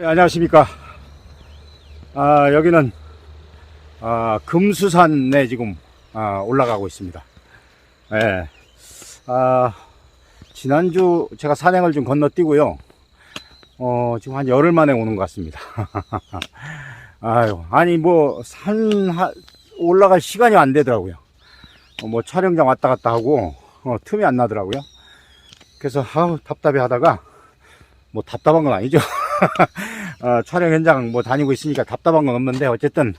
네, 안녕하십니까. 아, 여기는, 아, 금수산에 지금, 아, 올라가고 있습니다. 예. 아, 지난주 제가 산행을 좀 건너뛰고요. 어, 지금 한 열흘 만에 오는 것 같습니다. 아유, 아니, 뭐, 산, 하- 올라갈 시간이 안 되더라고요. 어, 뭐, 촬영장 왔다 갔다 하고, 어, 틈이 안 나더라고요. 그래서, 아우, 답답해 하다가, 뭐, 답답한 건 아니죠. 어, 촬영 현장 뭐 다니고 있으니까 답답한 건 없는데 어쨌든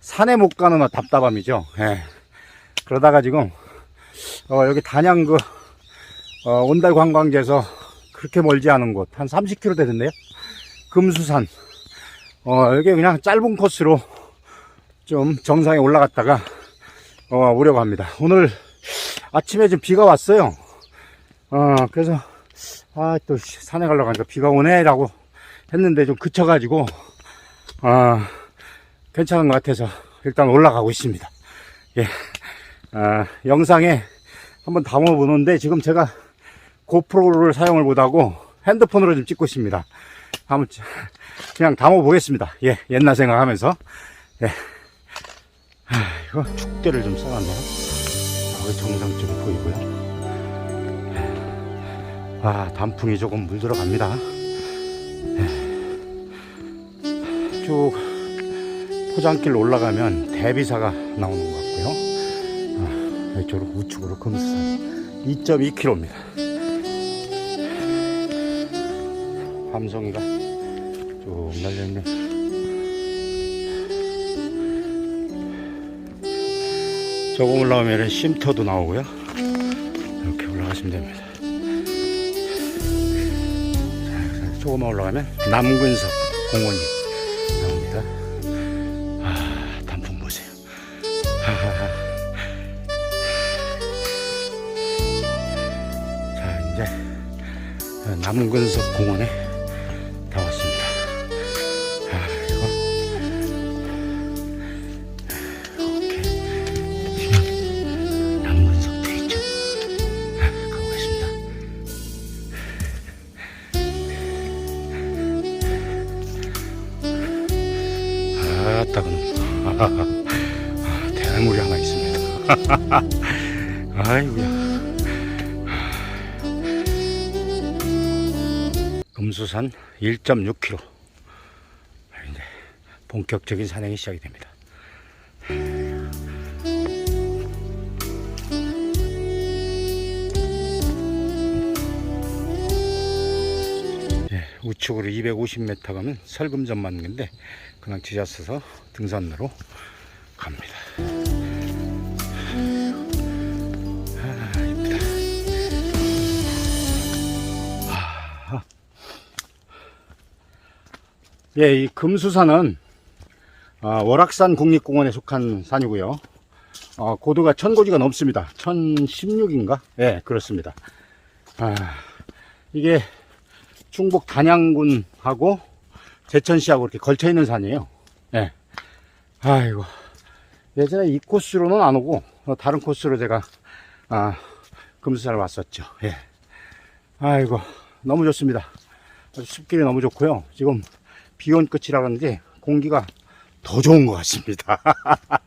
산에 못 가는 건 답답함이죠. 예. 그러다가 지금 어, 여기 단양 그 어, 온달 관광지에서 그렇게 멀지 않은 곳 한 30km 되던데요. 금수산 어, 여기 그냥 짧은 코스로 좀 정상에 올라갔다가 어, 오려고 합니다. 오늘 아침에 좀 비가 왔어요. 어, 그래서 아 또 산에 가려고 하니까 비가 오네라고 했는데 좀 그쳐가지고 아 괜찮은 것 같아서 일단 올라가고 있습니다. 예, 아, 영상에 한번 담아보는데 지금 제가 고프로를 사용을 못하고 핸드폰으로 좀 찍고 있습니다. 한번 지- 그냥 담아보겠습니다. 예, 옛날 생각하면서 예. 아, 이거 축대를 좀 써놨네요. 여기 정상 좀 보이고요. 예. 아, 단풍이 조금 물들어갑니다. 쭉 포장길 올라가면 대비사가 나오는 것 같고요. 아, 이쪽으로 우측으로 금수산 2.2km입니다. 밤송이가 쭉 날려있네. 조금 올라오면 쉼터도 나오고요. 이렇게 올라가시면 됩니다. 자, 조금만 올라가면 남근석 공원이 나옵니다. 남근석 공원에 다 왔습니다. 아, 이거. 지금 남근석 돼 있죠. 아, 가보겠습니다. 아따 그놈 아, 대물이 하나 있습니다 금수산 1.6km 이제 본격적인 산행이 시작이 됩니다 예, 우측으로 250m 가면 설금점 맞는 건데 그냥 지하서서 등산로로 갑니다. 예, 이 금수산은 아, 월악산 국립공원에 속한 산이고요. 어, 고도가 천고지가 넘습니다. 1016인가? 예, 그렇습니다. 아, 이게 충북 단양군하고 제천시하고 이렇게 걸쳐 있는 산이에요. 예. 아이고. 예전에 이 코스로는 안 오고, 어, 다른 코스로 제가, 아, 금수산을 왔었죠. 예. 아이고. 너무 좋습니다. 아주 숲길이 너무 좋고요. 지금 비온 끝이라 그런지 공기가 더 좋은 것 같습니다.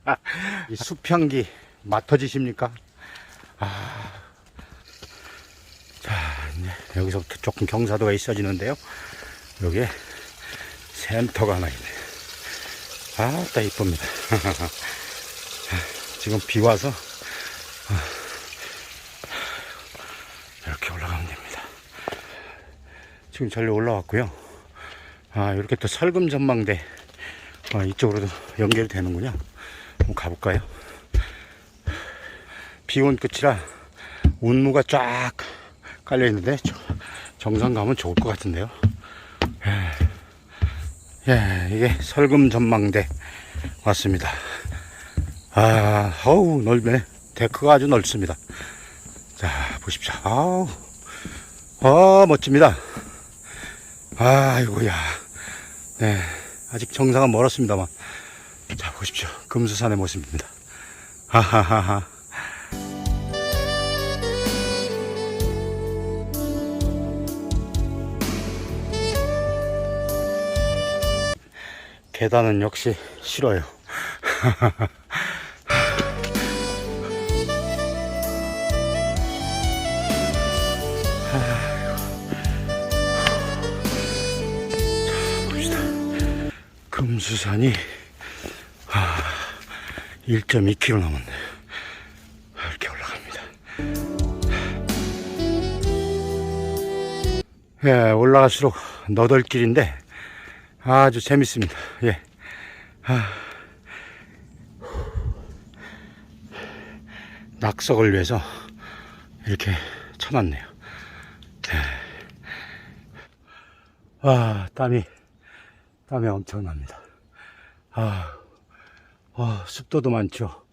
이 수평기 맡아지십니까? 아. 자, 이제 여기서부터 조금 경사도가 있어지는데요. 여기에 센터가 하나 있네요. 아따 이쁩니다. 지금 비 와서 아, 이렇게 올라가면 됩니다. 지금 전리 올라왔고요. 아 이렇게 또 설금 전망대 아, 이쪽으로도 연결이 되는군요. 한번 가볼까요? 비온 끝이라 운무가 쫙 깔려 있는데 정상 가면 좋을 것 같은데요. 예, 이게 설금 전망대 왔습니다. 아, 어우, 넓네. 데크가 아주 넓습니다. 자, 보십시오. 아우, 아, 멋집니다. 아이고야. 네, 아직 정상은 멀었습니다만. 자, 보십시오. 금수산의 모습입니다. 하하하하. 계단은 역시 싫어요. 금수산이 아, 1.2km 남았네요. 이렇게 올라갑니다. 예, 올라갈수록 너덜길인데 아주 재밌습니다. 예. 아. 낙석을 위해서 이렇게 쳐놨네요. 예. 아, 땀이, 땀이 엄청납니다. 아, 와, 습도도 많죠.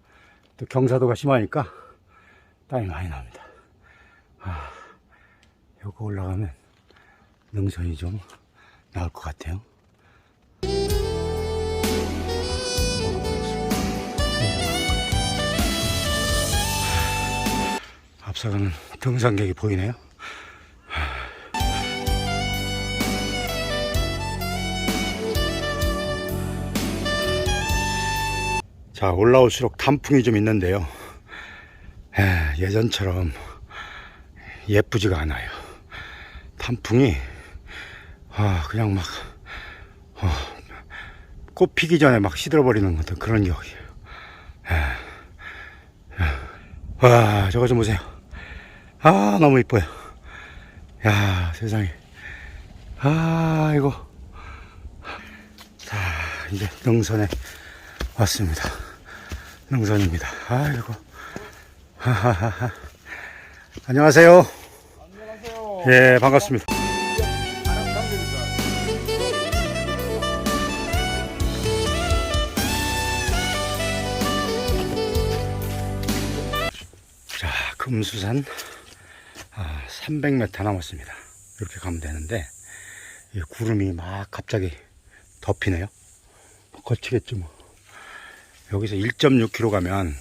또 경사도가 심하니까 땀이 많이 납니다. 아, 요거 올라가면 능선이 좀 나올 것 같아요. 앞서가는 등산객이 보이네요. 자, 올라올수록 단풍이 좀 있는데요. 에, 예전처럼 예쁘지가 않아요. 단풍이 아, 그냥 막 어, 꽃 피기 전에 막 시들어버리는 것같 그런 기억이에요. 와, 저거 좀 보세요. 아, 너무 이뻐요. 야, 세상에. 아, 이거. 자, 이제 능선에 왔습니다. 능선입니다. 아이고. 하하하하. 안녕하세요. 안녕하세요. 예, 반갑습니다. 자, 금수산 아, 300m 남았습니다. 이렇게 가면 되는데 이 구름이 막 갑자기 덮이네요. 거치겠죠 뭐. 여기서 1.6km 가면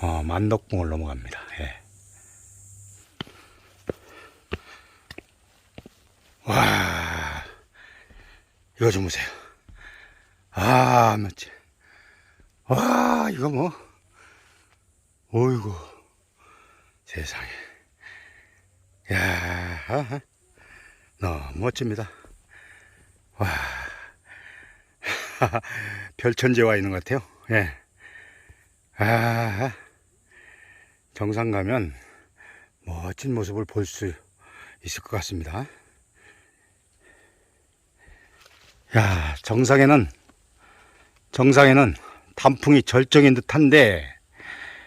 어, 만덕봉을 넘어갑니다. 예. 와, 이거 좀 보세요. 아, 멋지. 와, 이거 뭐. 어이구, 세상에. 야. 너무 멋집니다. 와, 별천지에 와 있는 것 같아요. 예. 아, 정상 가면 멋진 모습을 볼 수 있을 것 같습니다. 야, 정상에는, 정상에는 단풍이 절정인 듯 한데,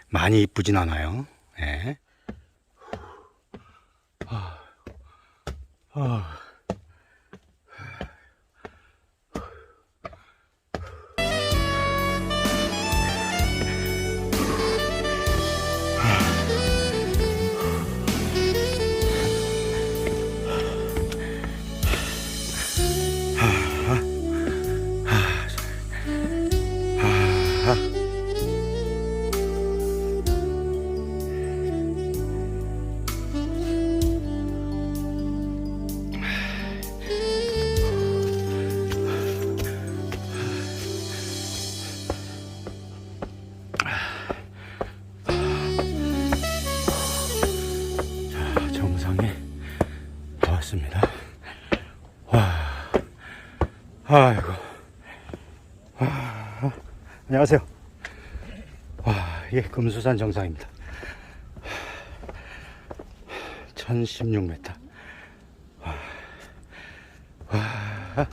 많이 이쁘진 않아요. 예. 아, 아. 왔습니다. 와, 아이고, 와, 안녕하세요. 와, 이게 금수산 정상입니다. 1016m. 와, 와,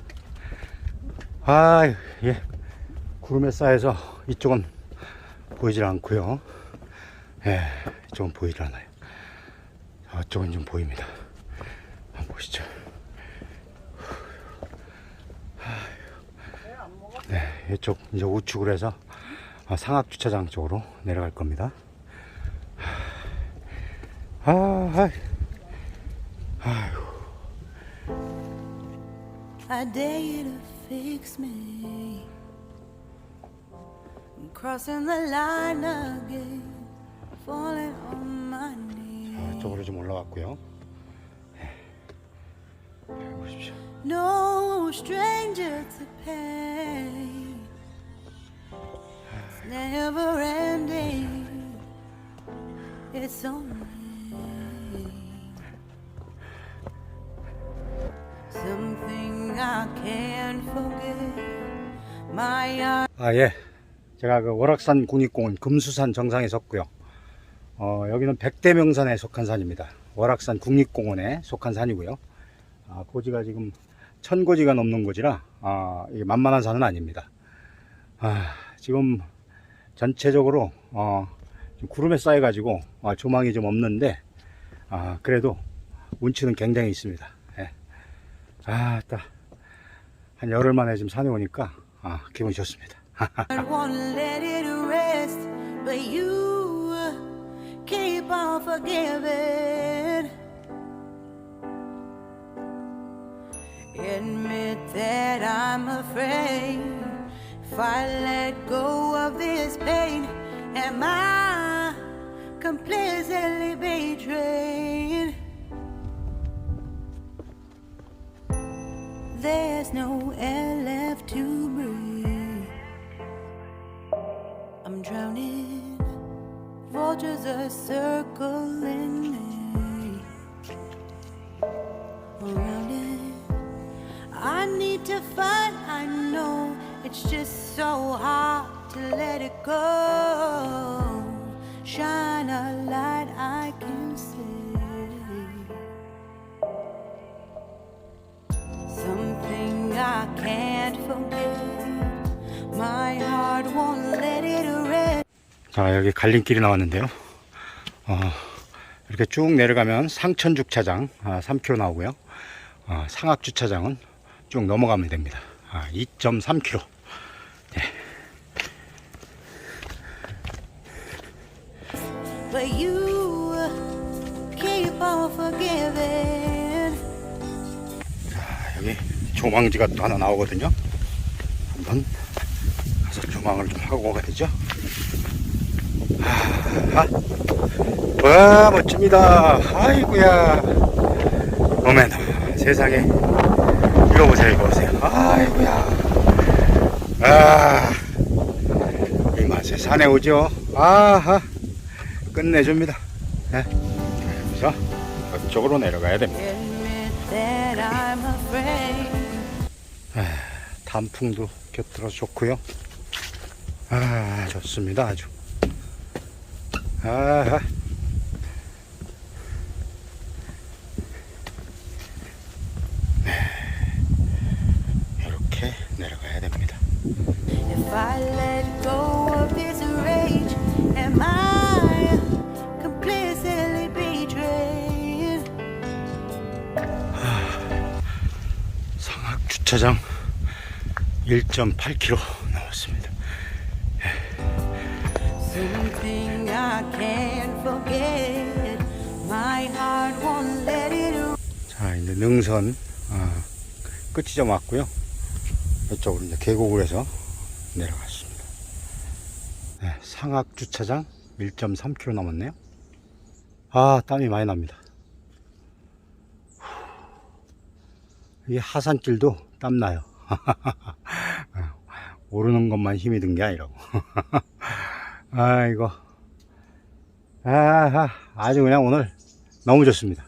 아, 예. 구름에 쌓여서 이쪽은 보이질 않고요. 예, 이쪽은 보이질 않아요. 저쪽은 좀 보입니다. 한번 보시죠. 네, 이쪽 이제 우측으로 해서 아, 상합 주차장 쪽으로 내려갈 겁니다. 아, 아. I'm crossing the line again, falling on my knees. 아, 쪽으로 좀 올라왔고요. 네. 보십시오. no stranger to pain. Never ending. It's only something I can't forget. My heart. 아, 예. 제가 그 월악산 국립공원 금수산 정상에 섰고요. 어, 여기는 백대명산에 속한 산입니다. 월악산 국립공원에 속한 산이고요. 아, 고지가 지금 천고지가 넘는 고지라, 아, 이게 만만한 산은 아닙니다. 아, 지금 전체적으로, 어, 좀 구름에 쌓여 가지고, 아, 조망이 좀 없는데, 아, 그래도 운치는 굉장히 있습니다. 예. 아, 딱, 한 열흘 만에 지금 산에 오니까, 아, 기분이 좋습니다. Admit that I'm afraid if I let go of this pain, am I completely betrayed? There's no air left to breathe. I'm drowning. Vultures are circling me. Around it. I need to fight. I know it's just so hard to let it go. Shine a light I can see. Something I can't forget. My heart won't let it rest. 자, 여기 갈림길이 나왔는데요. 어, 이렇게 쭉 내려가면 상천 주차장 아, 3km 나오고요. 어, 상악 주차장은 쭉 넘어가면 됩니다. 아, 2.3km. But you keep on forgiving. 자, 여기 조망지가 또 하나 나오거든요. 한번 가서 조망을 좀 하고 가야죠. 아, 와, 멋집니다. 아이고야. 어메나, 세상에. 이거 보세요, 이거 보세요. 아이고야. 아, 이 맛에 산에 오죠. 아하, 끝내줍니다. 네. 그래서 이쪽으로 내려가야 됩니다. Afraid. 단풍도 곁들어 좋고요. 아 좋습니다 아주. 아 주차장 1.8km 나왔습니다. Something I can't forget. My heart won't let it 자 이제 능선 아, 끝이 좀 왔고요. 이쪽으로 이제 계곡을 해서 내려갔습니다. 네, 상악 주차장 1.3km 남았네요. 아 땀이 많이 납니다. 이 하산길도 땀 나요. 오르는 것만 힘이 든 게 아니라고. 아이고. 아, 아주 그냥 오늘 너무 좋습니다.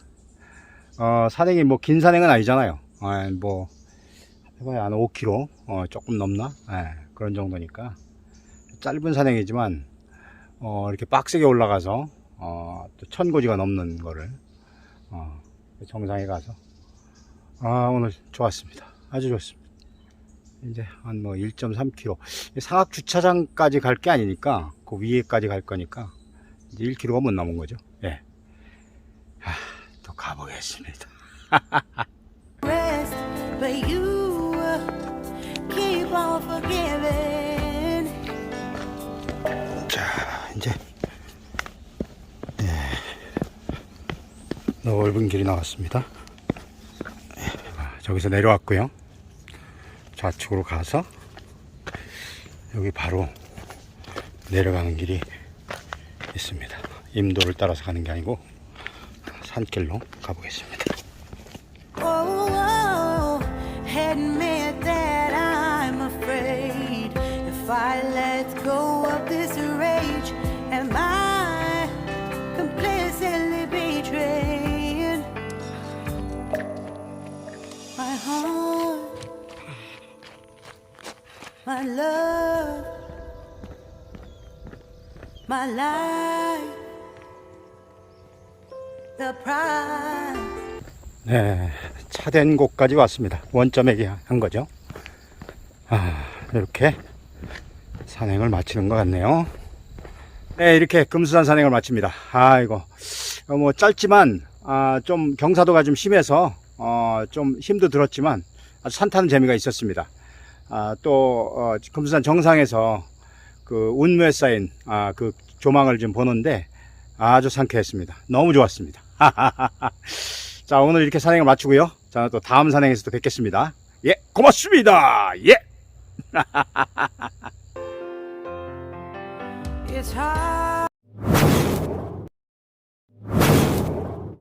어, 산행이 뭐 긴 산행은 아니잖아요. 아, 뭐 해봐야 한 5km 어, 조금 넘나 예, 그런 정도니까 짧은 산행이지만 어, 이렇게 빡세게 올라가서 어, 또 천고지가 넘는 거를 어, 정상에 가서 아, 오늘 좋았습니다. 아주 좋습니다. 이제 한 뭐 1.3km 상악 주차장까지 갈 게 아니니까 그 위에까지 갈 거니까 이제 1km가 못 남은 거죠. 예. 아, 또 가보겠습니다. 자, 이제 네, 넓은 길이 나왔습니다. 네, 저기서 내려왔고요. 좌측으로 가서 여기 바로 내려가는 길이 있습니다. 임도를 따라서 가는 게 아니고 산길로 가보겠습니다. Love, my life, the prize? 네, 차된 곳까지 왔습니다. 원점에 한 거죠. 아, 이렇게 산행을 마치는 것 같네요. 네, 이렇게 금수산 산행을 마칩니다. 아이고, 어, 뭐 짧지만 아, 좀 경사도가 좀 심해서 어, 좀 힘도 들었지만 아주 산 타는 재미가 있었습니다. 아, 또 어, 금수산 정상에서 그 운무에 쌓인 아, 그 조망을 좀 보는데 아주 상쾌했습니다. 너무 좋았습니다. 자 오늘 이렇게 산행을 마치고요. 저는 또 다음 산행에서 또 뵙겠습니다. 예, 고맙습니다. 예.